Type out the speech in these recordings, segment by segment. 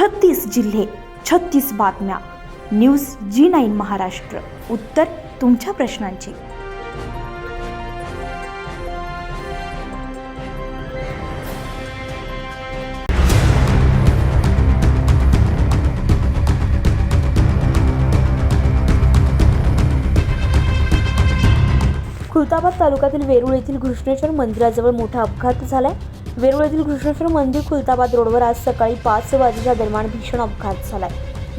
छत्तीस जिल्हे छत्तीस बातम्या. News G nine Maharashtra. उत्तर तुमच्या प्रश्नांची. खुलताबाद तालुक्यातील वेरूळ येथील घृष्णेश्वर मंदिराजवळ मोठा अपघात झालाय. वेरूळ येथील मंदिर खुलताबाद रोडवर आज सकाळी पाच वाजेच्या दरम्यान भीषण अपघात झालाय.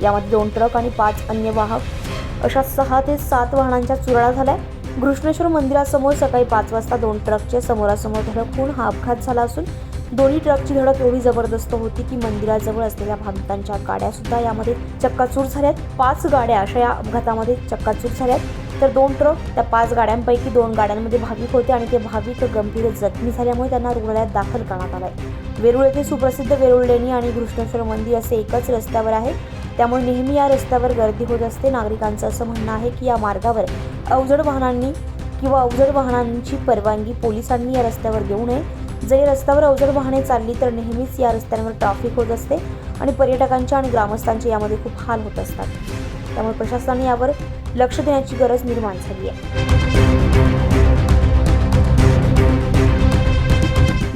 यामध्ये दोन ट्रक आणि पाच अन्य वाहक अशा सहा ते सात वाहनांच्या चुराडा झालाय. घृष्णेश्वर मंदिरासमोर सकाळी पाच वाजता दोन ट्रकचे समोरासमोर धडक होऊन हा अपघात झाला असून दोन्ही ट्रकची धडक एवढी जबरदस्त होती की मंदिराजवळ असलेल्या भाविकांच्या गाड्या सुद्धा यामध्ये चक्काचूर झाल्यात. पाच गाड्या अशा या अपघातामध्ये चक्काचूर झाल्यात. तर दोन ट्रक त्या पाच गाड्यांपैकी दोन गाड्यांमध्ये भाविक होते आणि ते भाविक गंभीर जखमी झाल्यामुळे त्यांना रुग्णालयात दाखल करण्यात आलंय. वेरूळ येथे सुप्रसिद्ध वेरूळ लेणी आणि घृष्णेश्वर मंदिर असे एकच रस्त्यावर आहे. त्यामुळे नेहमी या रस्त्यावर गर्दी होत असते. नागरिकांचं असं म्हणणं आहे की या मार्गावर अवजड वाहनांनी किंवा अवजड वाहनांची परवानगी पोलिसांनी या रस्त्यावर देऊ नये. जरी रस्त्यावर अवजड वाहने चालली तर नेहमीच या रस्त्यांवर ट्रॅफिक होत असते आणि पर्यटकांच्या आणि ग्रामस्थांचे यामध्ये खूप हाल होत असतात. त्यामुळे प्रशासनाने यावर लक्ष देण्याची गरज निर्माण झाली आहे.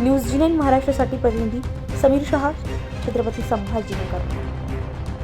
न्यूज महाराष्ट्रासाठी प्रतिनिधी समीर शहा छत्रपती संभाजीनगर.